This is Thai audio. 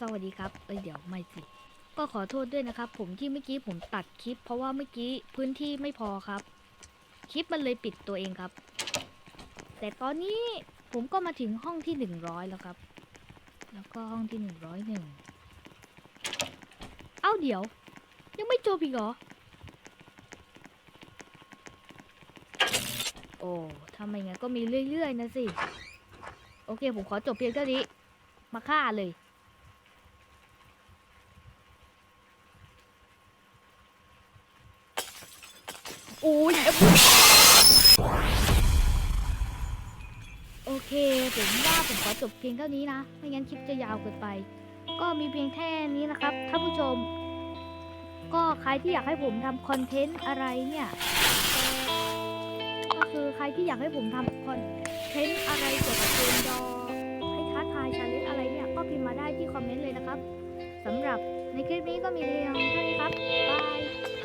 สวัสดีครับ เอ้ยเดี๋ยวไม่สิ ก็ขอโทษด้วยนะครับ ผมที่เมื่อกี้ผมตัดคลิป เพราะว่าเมื่อกี้พื้นที่ไม่พอครับ คลิปมันเลยปิดตัวเองครับ แต่ตอนนี้ผมก็มาถึงห้องที่หนึ่งร้อยแล้วครับ แล้วก็ห้องที่หนึ่งร้อยหนึ่งเอ้าเดี๋ยว ยังไม่จบอีกเหรอ โอ้ทำไมงั้นก็มีเรื่อยๆนะสิ โอเค ผมขอจบเพียงเท่านี้ มาฆ่าเลย อ้ยโอเค ผมว่าผมขอจบเพียงเท่านี้นะ ไม่งั้นคลิปจะยาวเกินไป ก็มีเพียงแค่นี้นะครับท่านผู้ชม ก็ใครที่อยากให้ผมทำคอนเทนต์อะไรเนี่ย ก็คือใครที่อยากให้ผมทำคอนเทนต์อะไรเกี่ยวกับเกมดอให้ท้าทายชาเลนจ์อะไรเนี่ย ก็พิมพ์มาได้ที่คอมเมนต์เลยนะครับสำหรับในคลิปนี้ก็มีเพียงเท่านี้ครับบาย